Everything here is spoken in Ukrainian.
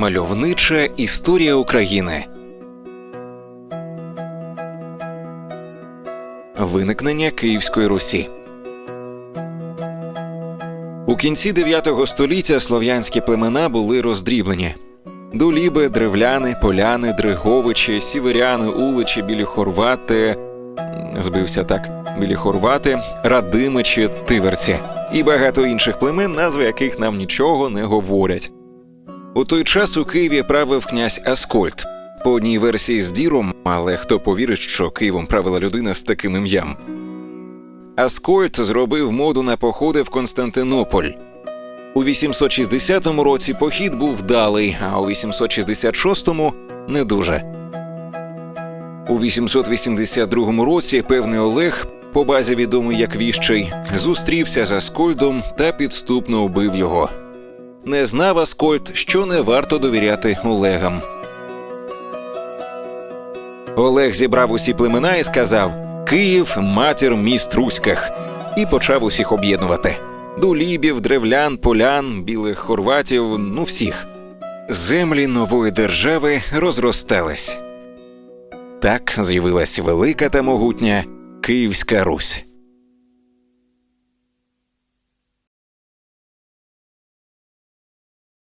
Мальовнича історія України. Виникнення Київської Русі. У кінці 9 століття слов'янські племена були роздріблені. Дуліби, древляни, поляни, дриговичі, сіверяни, уличі, білі хорвати, збився так, білі хорвати, радимичі, тиверці і багато інших племен, назви яких нам нічого не говорять. У той час у Києві правив князь Аскольд. По одній версії з діром, але хто повірить, що Києвом правила людина з таким ім'ям. Аскольд зробив моду на походи в Константинополь. У 860 році похід був вдалий, а у 866 не дуже. У 882 році певний Олег, по базі відомий як Віщий, зустрівся з Аскольдом та підступно убив його. Не знав Аскольд, що не варто довіряти Олегам. Олег зібрав усі племена і сказав: Київ матір міст руських, і почав усіх об'єднувати: дулібів, древлян, полян, білих хорватів, ну всіх. Землі нової держави розростались. Так з'явилась велика та могутня Київська Русь.